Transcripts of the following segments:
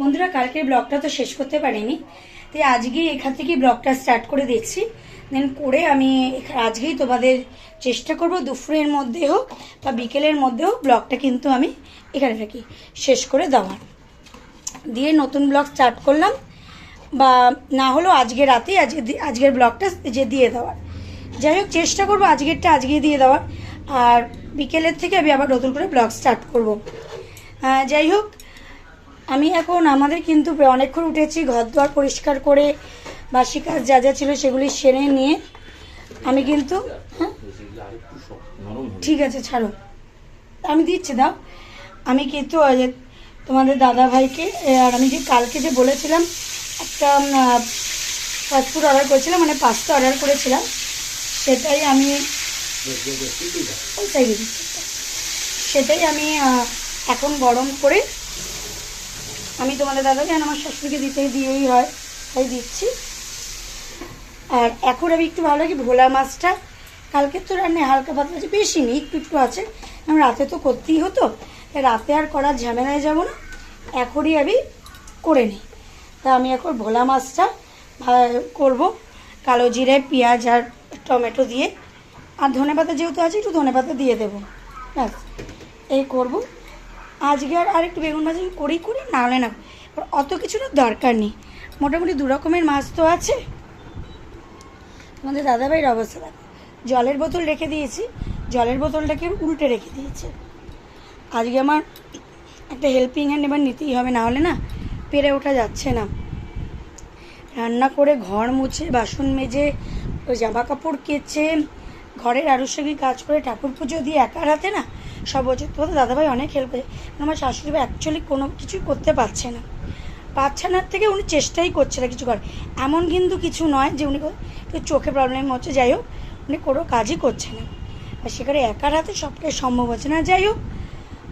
বন্ধুরা, কালকের ব্লগটা তো শেষ করতে পারিনি। তাই আজকেই এখান থেকে ব্লগটা স্টার্ট করে দিচ্ছি। দেন করে আমি আজকেই তোমাদের চেষ্টা করব দুপুরের মধ্যে হোক বা বিকেলের মধ্যে হোক, ব্লগটা কিন্তু আমি এখানে রাখি শেষ করে দেওয়ার। দিয়ে নতুন ব্লগ স্টার্ট করলাম। বা না হলেও আজকে রাতেই আজকে আজকের ব্লগটা যে দিয়ে দেওয়ার। যাই হোক, চেষ্টা করব আজকেরটা আজকেই দিয়ে দেওয়ার। আর বিকেলের থেকে আমি আবার নতুন করে ব্লগ স্টার্ট করব। যাই হোক আমি এখন আমাদের কিন্তু অনেকক্ষণ উঠেছি ঘর দুয়ার পরিষ্কার করে, বাসি কাজ যা যা ছিল সেগুলি সেরে নিয়ে। আমি কিন্তু হ্যাঁ? ঠিক আছে, ছাড়ো। আমি দিচ্ছি, দাও। আমি কিন্তু তোমাদের দাদা ভাইকে আর আমি যে কালকে যে বলেছিলাম, একটা ফাস্টফুড অর্ডার করেছিলাম মানে পাস্তা অর্ডার করেছিলাম, সেটাই আমি। সেটাই আমি এখন গরম করে আমি তোমাদের দাদাকে আর আমার শাশুড়িকে দিতেই দিয়েই হয়, তাই দিচ্ছি। আর এখন আমি একটু ভালো লাগে ভোলা মাছটা। কালকে তো রান্না হালকা পাতলা আছে বেশি নেই, একটু একটু আছে। আমি রাতে তো করতেই হতো রাতে আর করার ঝামেলায় যাব না। এখনই আমি করে নিই। তা আমি এখন ভোলা মাছটা করব। কালো জিরে, পেঁয়াজ আর টমেটো দিয়ে। আর ধনে পাতা যেহেতু আছে, একটু ধনে পাতা দিয়ে দেবো। ব্যাস, এই করব। আজকে আর আর একটু বেগুন ভাজি করি করি না। হলে না অত কিছুর দরকার নেই। মোটামুটি দু রকমের মাছ তো আছে। আমাদের দাদাভাইয়ের অবস্থা দেখো। জলের বোতল রেখে দিয়েছি। জলের বোতলটাকে উল্টে রেখে দিয়েছে। আজকে আমার একটা হেল্পিং হ্যান্ড এবার নিতেই হবে না হলে না পেরে ওঠা যাচ্ছে না। রান্না করে ঘর মুছে, বাসন মেজে জামা কাপড় কেচে, ঘরের আনুষঙ্গিক কাজ করে ঠাকুর পুজো দিয়ে একার হাতে না সব বছর তোমাদের দাদাভাই অনেক হেল্প করে। আমার শাশুড়ি অ্যাকচুয়ালি কোনো কিছুই করতে পারছে না। পারছে না থেকে উনি চেষ্টাই করছে না কিছু করে এমন কিন্তু কিছু নয় যে উনি চোখে প্রবলেম হচ্ছে, যাই হোক, উনি কোনো কাজই করছে না। আর সেখানে একার হাতে সবটাই সম্ভব হচ্ছে না। যাই হোক,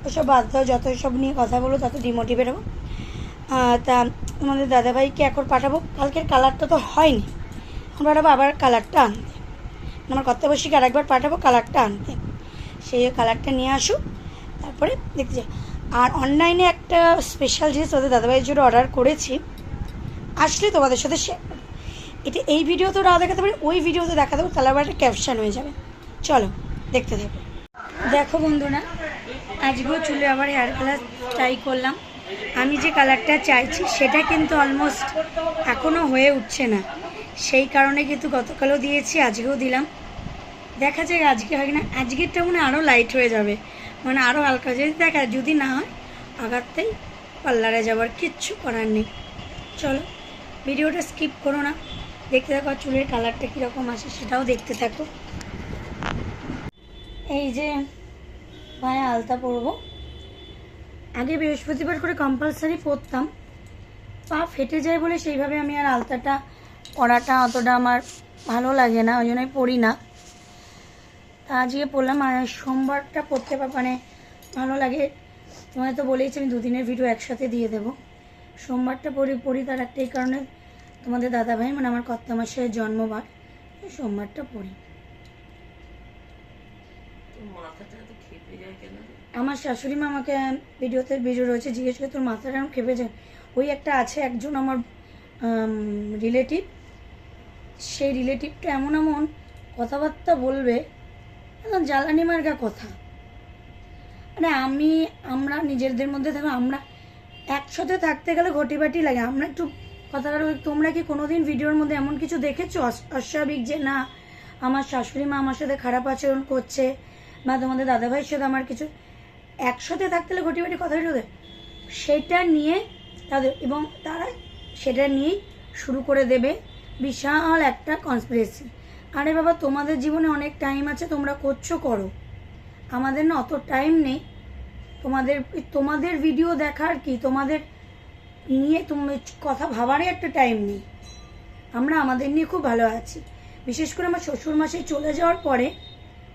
ওসব বাদ দাও, যত সব নিয়ে কথা বলো, তত ডিমোটিভেট হব। তা আমাদের দাদাভাইকে এখন পাঠাবো। কালকের কালারটা তো হয়নি। এখন পাঠাবো আবার কালারটা আনতে। আমার কর্তাবশীকে আরেকবার পাঠাবো কালারটা আনতে। সেই কালারটা নিয়ে আসুক, তারপরে দেখতে যাই। আর অনলাইনে একটা স্পেশাল জিনিস ওদের দাদাভাইয়ের জন্য অর্ডার করেছি। আসলে তোমাদের সাথে শেয়ার এটা এই ভিডিওতে না দেখাতে পারি, ওই ভিডিওতে দেখাতে পারি, তাহলে আবার একটা ক্যাপশন হয়ে যাবে। চলো, দেখতে থাকো। দেখো বন্ধুরা, আজকেও চুলে আবার হেয়ার কালার ট্রাই করলাম। আমি যে কালারটা চাইছি, সেটা কিন্তু অলমোস্ট এখনও হয়ে উঠছে না। সেই কারণে কিন্তু গতকালও দিয়েছি, আজকেও দিলাম। দেখা যায় আজকে হয় না আজকেরটা মনে আরও লাইট হয়ে যাবে। মানে আরও হালকা যদি দেখা যদি না হয় আগারতেই পার্লারে যাওয়ার কিচ্ছু করার নেই। চলো, ভিডিওটা স্কিপ করো না। দেখতে থাকো, চুলের কালারটা কীরকম আসে সেটাও দেখতে থাকো। এই যে ভাই আলতা পরবো। আগে বৃহস্পতিবার করে কম্পালসারি পরতাম। পা ফেটে যায় বলে সেইভাবে আমি আর আলতাটা পরাটা অতটা আমার ভালো লাগে না, ওই জন্যই পরি না। আজকে পরলাম আর সোমবারটা পড়তে মানে ভালো লাগে। তোমায় তো বলেইছি আমি দুদিনের ভিডিও একসাথে দিয়ে দেবো। সোমবারটা পড়ি পড়ি তার একটাই কারণে তোমাদের দাদাভাই মানে আমার কর্তা মাসের জন্মবার সোমবারটা পড়ি। আমার শাশুড়ি মা আমাকে ভিডিওতে ভিডিও রয়েছে জিজ্ঞেস করে তোর মাথাটা এরকম খেপে যায়? ওই একটা আছে একজন আমার রিলেটিভ সেই রিলেটিভটা এমন এমন কথাবার্তা বলবে জ্বালানি মার্গা কথা। মানে আমি, আমরা নিজেদের মধ্যে থাকো আমরা একসাথে থাকতে গেলে ঘটিবাটি লাগে। আমরা একটু কথাটা তোমরা কি কোনোদিন ভিডিওর মধ্যে এমন কিছু দেখেছ? অস- অস্বাভাবিক যে না, আমার শাশুড়ি মা আমার সাথে খারাপ আচরণ করছে, বা তোমাদের দাদাভাইয়ের সাথে আমার কিছু একসাথে থাকতে গেলে ঘটিবাটি কথা বলতে সেটা নিয়ে তাদের, এবং তারা সেটা নিয়েই শুরু করে দেবে বিশাল একটা কনস্পিরেসি আরে বাবা, তোমাদের জীবনে অনেক টাইম আছে, তোমরা করছ, করো। আমাদের না অত টাইম নেই। তোমাদের তোমাদের ভিডিও দেখার কি? তোমাদের নিয়ে তুমি কথা ভাবারই একটা টাইম নেই। আমরা আমাদের নিয়ে খুব ভালো আছি। বিশেষ করে আমার শ্বশুর মাসে চলে যাওয়ার পরে,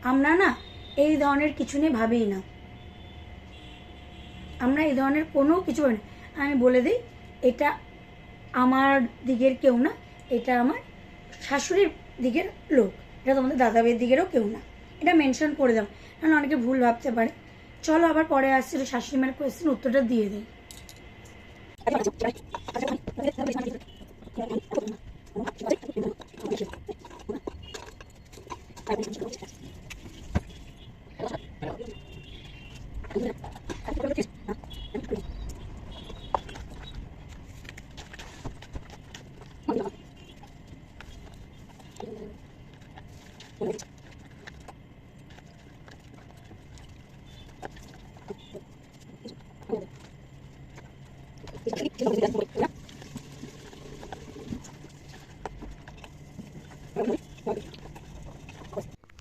আমরা না এই ধরনের কিছু নিয়ে ভাবিই না। আমরা এই ধরনের কোনো কিছু না। আমি বলে দিই, এটা আমার দিকের কেউ না, এটা আমার শাশুড়ির দিকের লোক। এটা তোমাদের দাদাবের দিকেরও কেউ না। এটা মেনশন করে দাও, নাহলে অনেকে ভুল ভাবতে পারে। চলো আবার পরে আসছিল শাশুড়ি মায়ের কোয়েশ্চেন উত্তরটা দিয়ে দিই।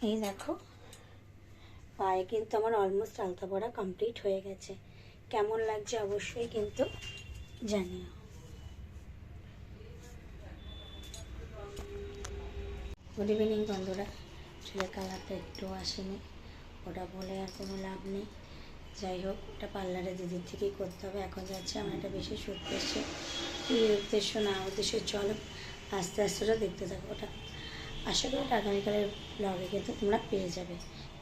এই দেখো, পায়ে কিন্তু আমার অলমোস্ট আলতা পড়া কমপ্লিট হয়ে গেছে। কেমন লাগছে অবশ্যই কিন্তু জানিও। গুড ইভিনিং বন্ধুরা চুলের কালারটা একটু আসেনি, ওটা বলে আর কোনো লাভ নেই। যাই হোক ওটা পার্লারে দিদির থেকেই করতে হবে। এখন যাচ্ছে, আমার একটা বিশেষ উদ্দেশ্যে। কী উদ্দেশ্য না উদ্দেশ্য চলো, আস্তে আস্তে ওটা দেখতে থাকো ওটা। আশা করি ওটা আগামীকালের ব্লগে কিন্তু তোমরা পেয়ে যাবে।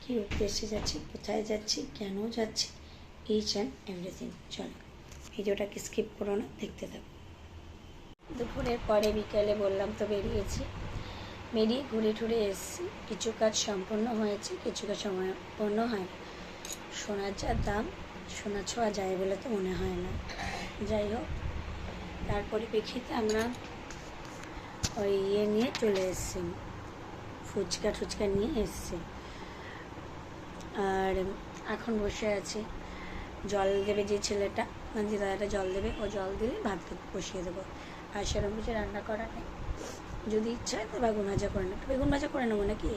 কী উদ্দেশ্যে যাচ্ছি, কোথায় যাচ্ছি কেন যাচ্ছি এইচ অ্যান্ড এভরিথিং চলো, ভিডিওটাকে স্কিপ করো না, দেখতে থাকো। দুপুরের পরে বিকেলে বললাম তো বেরিয়েছি। বেরিয়ে ঘুরে টুরে এসেছি। কিছু কাজ সম্পন্ন হয়েছে, কিছু কাজ সম্পন্ন হয় না সোনার যা দাম, সোনা ছোঁয়া যায় বলে তো মনে হয় না। যাই হোক, তার পরিপ্রেক্ষিতে আমরা ওই ইয়ে নিয়ে চলে এসেছি। ফুচকা টুচকা নিয়ে এসেছি। আর এখন বসে আছি জল দেবে যে ছেলেটা যে দাদাটা জল দেবে, ও জল দিলে ভাত বসিয়ে দেবো। আর সেরকম কিছু রান্না করা নেই। যদি ইচ্ছা হয় তো বেগুন ভাজা করে নেব। বেগুন ভাজা করে নেব নাকি?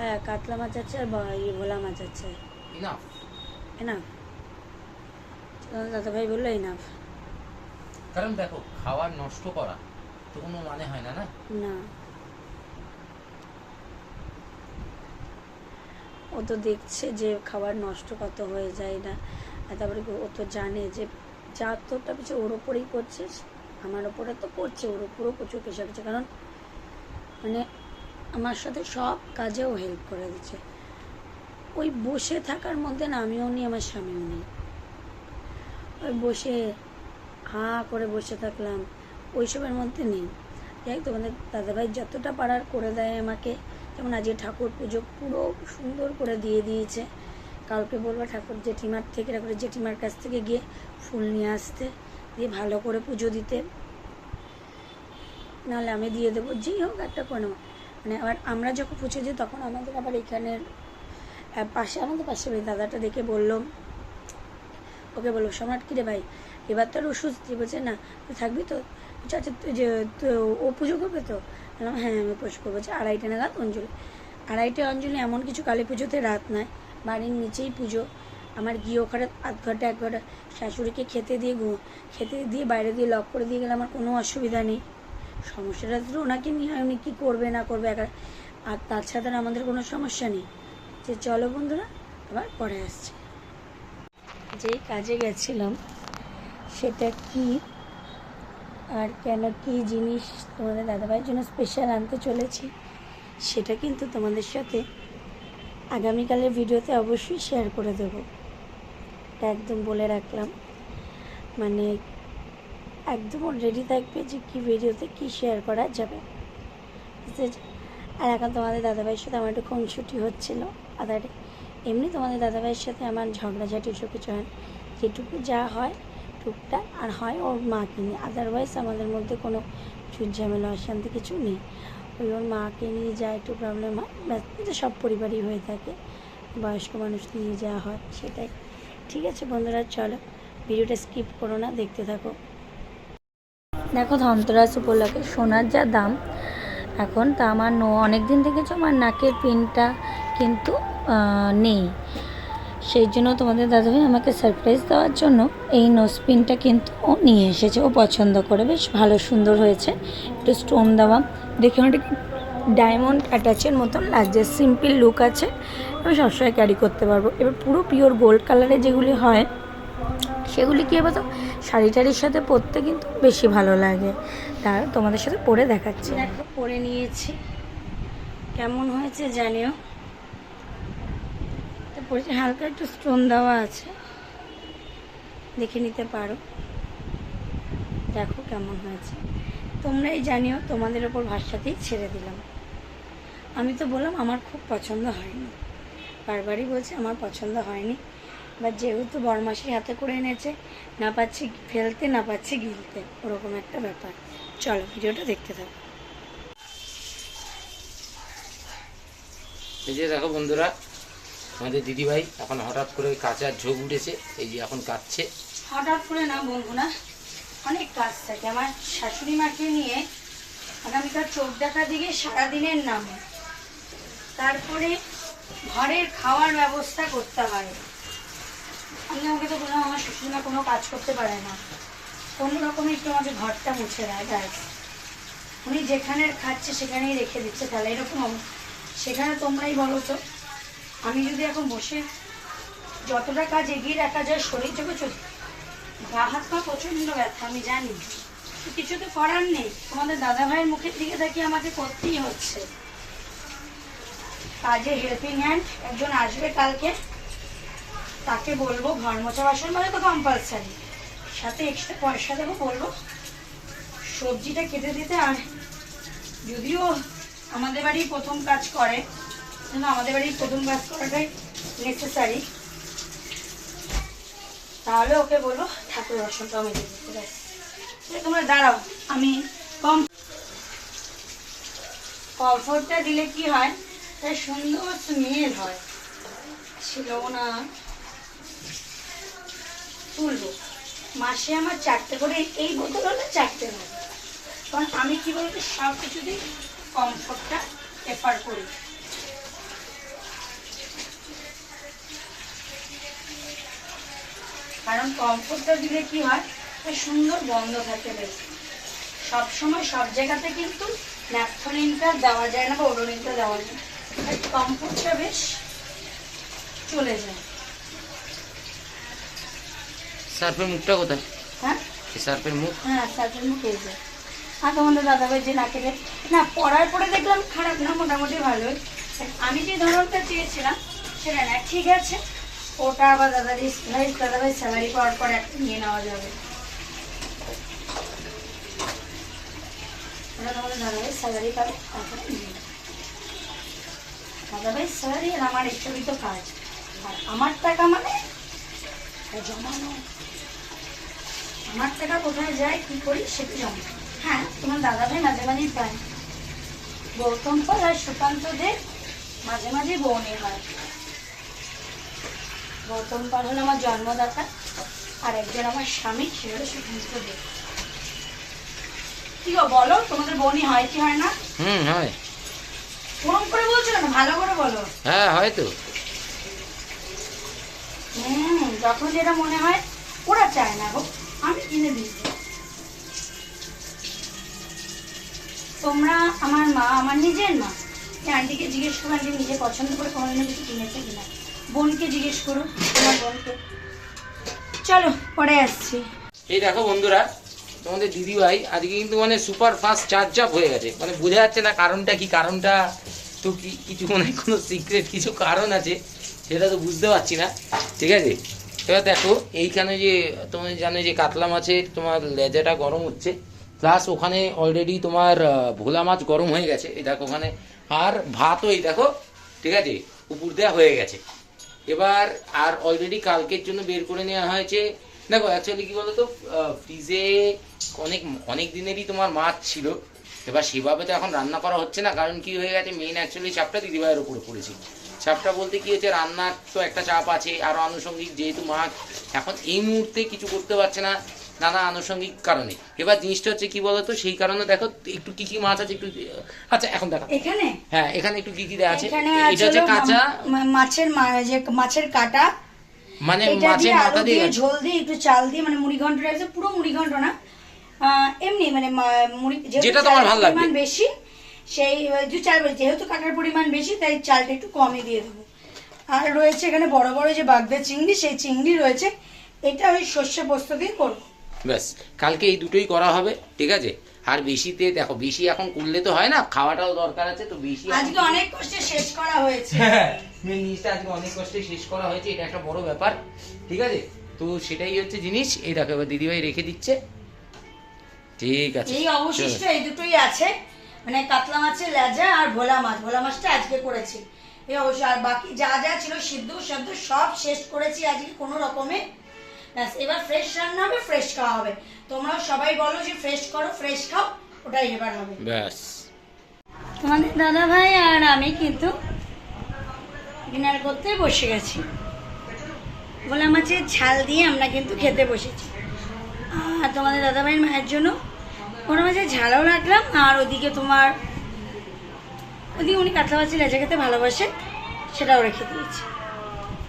হ্যাঁ কাতলা মাছ আছে আর ব- ইয়ে ভোলা মাছ আছে। ইনাফ এনাফ দাদা ভাই বলল এনাফ কারণ দেখো খাবার নষ্ট করা তো কোনো মানে হয় না না? না। ও তো দেখছে যে খাবার নষ্ট কত হয়ে যায় না। আর তারপরে ও তো জানে যে যা তোরটা পিছু ওর ওপরেই করছে আমার ওপরে তো করছে ওর ওপরেও প্রচুর প্রেশার হচ্ছে কারণ মানে আমার সাথে সব কাজেও হেল্প করে দিচ্ছে। ওই বসে থাকার মধ্যে না, আমিও নেই, আমার স্বামীও নেই। ওই বসে হা করে বসে থাকলাম, ওইসবের মধ্যে নেই। যাই হোক, তোমাদের দাদাভাই যতটা পারার করে দেয় আমাকে। যেমন আজকে ঠাকুর পুজো পুরো সুন্দর করে দিয়ে দিয়েছে। কালকে বলব ঠাকুর জেঠিমার থেকে, ঠাকুরের জেঠিমার কাছ থেকে গিয়ে ফুল নিয়ে আসতে, দিয়ে ভালো করে পুজো দিতে। নাহলে আমি দিয়ে দেবো, যেই হোক একটা কোনো মানে আবার আমরা যখন দিই, তখন আমাদের আবার এখানের পাশে, আমাদের পাশে ওই দাদাটা দেখে বলল, ওকে বলল, সম্রাট, কিরে ভাই? এবার তো আর ওষুধ দিয়ে বলছে, না, তুই থাকবি তো? আচ্ছা যে ও পুজো করবে তো? বললাম হ্যাঁ আমি পুজো করব। বলছে, আড়াইটে নাগাদ অঞ্জলি। আড়াইটে অঞ্জলি এমন কিছু কালী পুজোতে রাত নয় বাড়ির নিচেই পুজো। আমার গিয়ে ওখানে আধ ঘণ্টা, এক ঘণ্টা শাশুড়িকে খেতে দিয়ে খেতে দিয়ে বাইরে দিয়ে লক করে দিয়ে গেলে আমার কোনো অসুবিধা নেই। সমস্যাটা তো? ওনাকে নিয়ে হয়, উনি কী করবে, না করবে, একা আর তাছাড়া তো আমাদের কোনো সমস্যা নেই। যে চলো বন্ধুরা, আবার পরে আসছে। যেই কাজে গেছিলাম, সেটা কি? আর কেন কি জিনিস তোমাদের দাদাভাইয়ের জন্য স্পেশাল আনতে চলেছি, সেটা কিন্তু তোমাদের সাথে আগামীকালের ভিডিওতে অবশ্যই শেয়ার করে দেবো। একদম বলে রাখলাম। মানে একদম রেডি থাকবে যে কি ভিডিওতে কি শেয়ার করা যাবে? আর এখন তোমাদের দাদাভাইয়ের সাথে আমার একটু খুনসুটি হচ্ছিল। আদারে এমনি তোমাদের দাদাভাইয়ের সাথে আমার ঝগড়াঝাটি ওসব কিছু হয় যেটুকু যা হয়, টুকটাক, আর হয় ওর মাকে নিয়ে। আদারওয়াইজ আমাদের মধ্যে কোনো চুট ঝামেলা অশান্তি কিছু নেই। ওই ওর মাকে নিয়ে যা একটু প্রবলেম হয়, ব্যাস সব পরিবারই হয়ে থাকে। বয়স্ক মানুষ নিয়ে যাওয়া হয়, সেটাই। ঠিক আছে বন্ধুরা, চলো ভিডিওটা স্কিপ করো না, দেখতে থাকো। দেখো ধনতেরাস উপলক্ষে সোনার যা দাম, এখন তা আমার নো অনেক দিন দেখেছ আমার নাকের পিনটা কিন্তু নেই। সেই জন্য তোমাদের দাদাভাই আমাকে সারপ্রাইজ দেওয়ার জন্য এই নোজ পিনটা কিন্তু ও নিয়ে এসেছে। ও পছন্দ করে, বেশ ভালো সুন্দর হয়েছে। একটু স্টোন দেওয়া। দেখে অনেক ডায়মন্ড অ্যাটাচের মতন লাগছে সিম্পল লুক আছে। আমি সবসময় ক্যারি করতে পারব। এবার পুরো পিওর গোল্ড কালারে যেগুলি হয় সেগুলি কী বলতো? শাড়ি টাড়ির সাথে পরতে কিন্তু বেশি ভালো লাগে। তার তোমাদের সাথে পরে দেখাচ্ছি। দেখো, পরে নিয়েছি। কেমন হয়েছে জানিও? হালকা একটু স্টোন দেওয়া আছে। দেখে নিতে পারো। দেখো কেমন হয়েছে। তোমরাই জানিও, তোমাদের ওপর ভাষাতেই ছেড়ে দিলাম। আমি তো বললাম, আমার খুব পছন্দ হয়নি। বারবারই বলছে, আমার পছন্দ হয়নি। বা যেহেতু বরমাসি হাতে করে এনেছে না পাচ্ছি ফেলতে না পাচ্ছি গিলতে ওরকম একটা ব্যাপার। চলো ভিডিওটা দেখতে থাকো। এই যে দেখো বন্ধুরা আমাদের দিদিভাই এখন হঠাৎ করে কাঁচার ঝোঁক উঠেছে এই যে এখন কাটছে। হঠাৎ করে না বন্ধু না অনেক কাজ থাকে আমার শাশুড়ি মাকে নিয়ে আগামীকাল চোখ দেখা দিকে সারাদিনের নামে। তারপরে ঘরের খাওয়ার ব্যবস্থা করতে হয় আমি আমাকে তো বললাম আমার শ্বশুর মা কোনো কাজ করতে পারে না। কোনো রকমে একটু আমাকে ঘরটা মুছে দেয়, ব্যাস। উনি যেখানে খাচ্ছে সেখানেই রেখে দিচ্ছে, তাহলে এরকম সেখানে তোমরাই বলো তো, আমি যদি এখন বসে যতটা কাজ এগিয়ে রাখা যায়, শরীর চোখে চোখ গা, হাত পা প্রচণ্ড ব্যথা, আমি জানি। কিছু তো করার নেই। তোমাদের দাদা ভাইয়ের মুখের দিকে তাকিয়ে আমাকে করতেই হচ্ছে। কাজে হেল্পিং হ্যান্ড একজন আসবে কালকে। তাকে বলব ঘর মোছা বাসন মানে তো কম্পালসারি সাথে এক্সট্রা পয়সা দেবো বলব। সবজিটা কেটে দিতে আর যদিও আমাদের বাড়ি প্রথম কাজ করে, কিন্তু আমাদের বাড়ির প্রথম কাজ করাটাই নেসেসারি তাহলে ওকে বলো ঠাকুর রসনটা আমি দিতে ব্যাস। তোমরা দাঁড়াও, আমি কম কমফোর্টটা দিলে কি হয়? তাই সুন্দর স্মেল হয়। ছিল না। তুলবো। মাসে আমার চারটে করে এই বোতল হলে চারটে হবে। কারণ আমি কি বলতো সব কিছুতেই কমফোর্টটা প্রেফার করি। কারণ কমফোর্টটা দিলে কি হয় সুন্দর বন্ধ থাকে বেশ। সব সময় সব জায়গাতে কিন্তু ন্যাপথলিনটা দেওয়া যায় না বা ওডোনিনটা দেওয়া যায় না। কমফোর্টটা বেশ চলে যায়। সার্ফের মুখটা কোথায়? হ্যাঁ? সার্ফের মুখ? হ্যাঁ সার্ফের মুখ এই যে। আর তোমাদের দাদাভাই যে নাকে দেয় না পড়ার পরে দেখলাম খারাপ না মোটামুটি ভালোই। আমি যে ধরনটা চেয়েছিলাম সেটা না ঠিক আছে। ওটা আবার দাদারি ভাই দাদাভাই স্যালারি পাওয়ার পর একটা নিয়ে নেওয়া যাবে। ওটা তোমাদের দাদাভাই স্যালারি পাবে তারপরে নিয়ে। দাদাভাই স্যালারি আর আমার ইচ্ছাকৃত কাজ। আর আমার টাকা মানে জমানো। আমার টাকা কোথায় যায় কি করি সেটা জমা হ্যাঁ তোমার দাদা ভাই মাঝে মাঝেই পায় গৌতম পাল আর সুকান্ত দে মাঝে মাঝে বৌনি হয়। গৌতম পাল হলো আমার জন্মদাতা আর একজন আমার স্বামী সে হলো সুকান্ত দে। কি গো বলো তোমাদের বৌনি হয় কি হয় না? হুম হয়। ওরম করে বলছো না ভালো করে বলো। হ্যাঁ হয়তো হুম যখন যেটা মনে হয় ওরা চায় না গো। কিনে দিই তোমরা আমার মা, আমার নিজের মা। আন্টিকে জিজ্ঞেস করো, আন্টি নিজে পছন্দ করে কোনোদিনও কিছু কিনেছে কিনা। বোনকে জিজ্ঞেস করো, তোমার বোনকে। চলো, পরে আসছি। এই দেখো বন্ধুরা, তোমাদের দিদিভাই আজকে কিন্তু মানে সুপার ফাস্ট চার্জ আপ হয়ে গেছে। মানে বোঝা যাচ্ছে না কারণটা কি, কারণটা তো কি, কিছু মানে কোনো সিক্রেট কিছু কারণ আছে, সেটা তো বুঝতে পারছি না। ঠিক আছে? এবার দেখো, এইখানে যে তোমার জানো যে কাতলা মাছের তোমার লেজাটা গরম হচ্ছে প্লাস ওখানে অলরেডি তোমার ভোলা মাছ গরম হয়ে গেছে। এই দেখো ওখানে, আর ভাতও এই দেখো, ঠিক আছে, উপর দেওয়া হয়ে গেছে। এবার, আর অলরেডি কালকের জন্য বের করে নেওয়া হয়েছে। দেখো অ্যাকচুয়ালি কি বলতো ফ্রিজে অনেক অনেক দিনেরই তোমার মাছ ছিল। এবার সেভাবে তো এখন রান্না করা হচ্ছে না, কারণ কি হয়ে গেছে মেইন অ্যাকচুয়ালি চাপটা দিদিভাইয়ের উপরে পড়েছে। চাপটা বলতে কি হচ্ছে রান্নার তো একটা চাপ আছে আরও আনুষঙ্গিক যেহেতু মাছ এখন এই মুহূর্তে কিছু করতে পারছে না নানা আনুষঙ্গিক কারণে। এবার জিনিসটা হচ্ছে কি বলতো সেই কারণে দেখো একটু কি কি মাছ আছে একটু আচ্ছা এখন দেখো। এখানে? হ্যাঁ এখানে একটু কি কি দেওয়া আছে? এটা হচ্ছে কাঁচা। মাছের মা- যে মাছের কাটা। মানে মাছের মাথা দিয়ে দিয়ে ঝোল দিয়ে একটু চাল দিয়ে মানে মুড়ি ঘন্ট পুরো মুড়ি ঘন্ট না। এমনি মানে মুড়ি যেটা তোমার ভালো লাগবে। বেশি সেই যে চাল যেহেতু কাটার পরিমাণ বেশি তাই চালটা একটু কমই দিয়ে দেবো। আর রয়েছে এখানে বড় বড় যে বাগদা চিংড়ি সেই চিংড়ি রয়েছে। এটা ওই সর্ষে পোস্ত দিয়ে করব। ব্যাস কালকে এই দুটোই করা হবে ঠিক আছে? আর বেশিতে দেখো বেশি এখন করলে তো হয় না খাওয়াটাও দরকার আছে তো বেশি আজকে অনেক কষ্টে শেষ করা হয়েছে। হ্যাঁ মেন জিনিসটা আজকে অনেক কষ্টে শেষ করা হয়েছে এটা একটা বড় ব্যাপার ঠিক আছে? তো সেটাই হচ্ছে জিনিস এই দেখো এবার দিদিভাই রেখে দিচ্ছে। ঠিক আছে এই অবশিষ্ট এই দুটোই আছে। মানে কাতলা মাছের লেজা আর ভোলা মাছ। ভোলা মাছটা আজকে করেছি। এই অবশ্য আর বাকি যা যা ছিল সিদ্ধ সেদ্ধ সব শেষ করেছি আজকে কোনো রকমে। ব্যাস এবার ফ্রেশ রান্না হবে ফ্রেশ খাওয়া হবে। তোমরাও সবাই বলো যে ফ্রেশ করো ফ্রেশ খাও ওটাই এবার হবে। ব্যাস। তোমাদের দাদা ভাই আর আমি কিন্তু ডিনার করতে বসে গেছি। ভোলা মাছের ঝাল দিয়ে আমরা কিন্তু খেতে বসেছি। আর তোমাদের দাদা ভাইয়ের মায়ের জন্য ভোলা মাঝে ঝালও রাখলাম আর ওদিকে তোমার, ওদিকে উনি কাতলা মাছের লেজা খেতে ভালোবাসে, সেটাও রেখে দিয়েছি।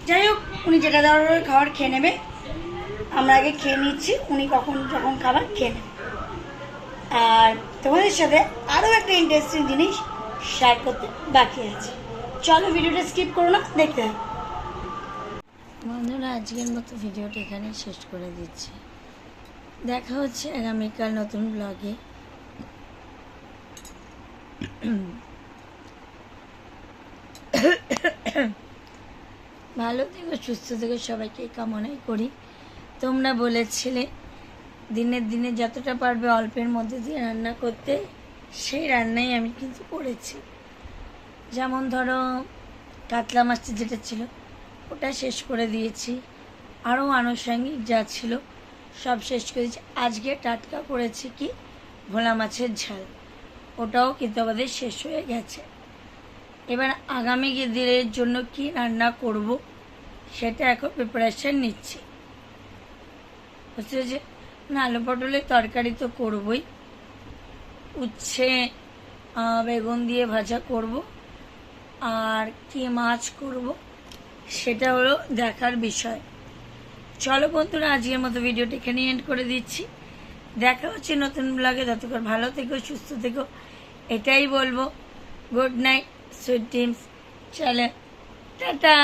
যাই হোক, উনি যেটা দেওয়ার খাবার খেয়ে নেবে। আমরা আগে খেয়ে নিচ্ছি, উনি কখন যখন খাবার খেয়ে নেবে। আর তোমাদের সাথে আরও একটা ইন্টারেস্টিং জিনিস শেয়ার করতে বাকি আছে। চলো ভিডিওটা স্কিপ করো না, দেখতে বন্ধুরা, আজকের মতো ভিডিওটা এখানে শেষ করে দিচ্ছি। দেখা হচ্ছে আগামীকাল নতুন ব্লগে ভালো থেকো, সুস্থ থেকো, সবাইকে কামনাই করি। তোমরা বলেছিলে, দিনের দিনে যতটা পারবে অল্পের মধ্যে দিয়ে রান্না করতে, সেই রান্নাই আমি কিন্তু করেছি। যেমন ধরো, কাতলা মাছটা যেটা ছিল, ওটা শেষ করে দিয়েছি। আরও আনুষঙ্গিক যা ছিল সব শেষ করেছি। আজকে টাটকা করেছি কি? ভোলা মাছের ঝাল। ওটাও কিন্তু আমাদের শেষ হয়ে গেছে। এবার আগামী দিনের জন্য কি রান্না করব, সেটা এখন প্রিপারেশান নিচ্ছি। বুঝতে না, আলু পটলের তরকারি তো করবই। উচ্ছে বেগুন দিয়ে ভাজা করব। আর কি মাছ করব, সেটা হলো দেখার বিষয়। চলো বন্ধুরা আজকের মতো ভিডিওটি এখানে এন্ড করে দিচ্ছি। দেখা হচ্ছে নতুন ব্লগে ততক্ষণ ভালো থেকো, সুস্থ থেকো, এটাই বলব। গুড নাইট সুইট ড্রিমস চলে টাটা!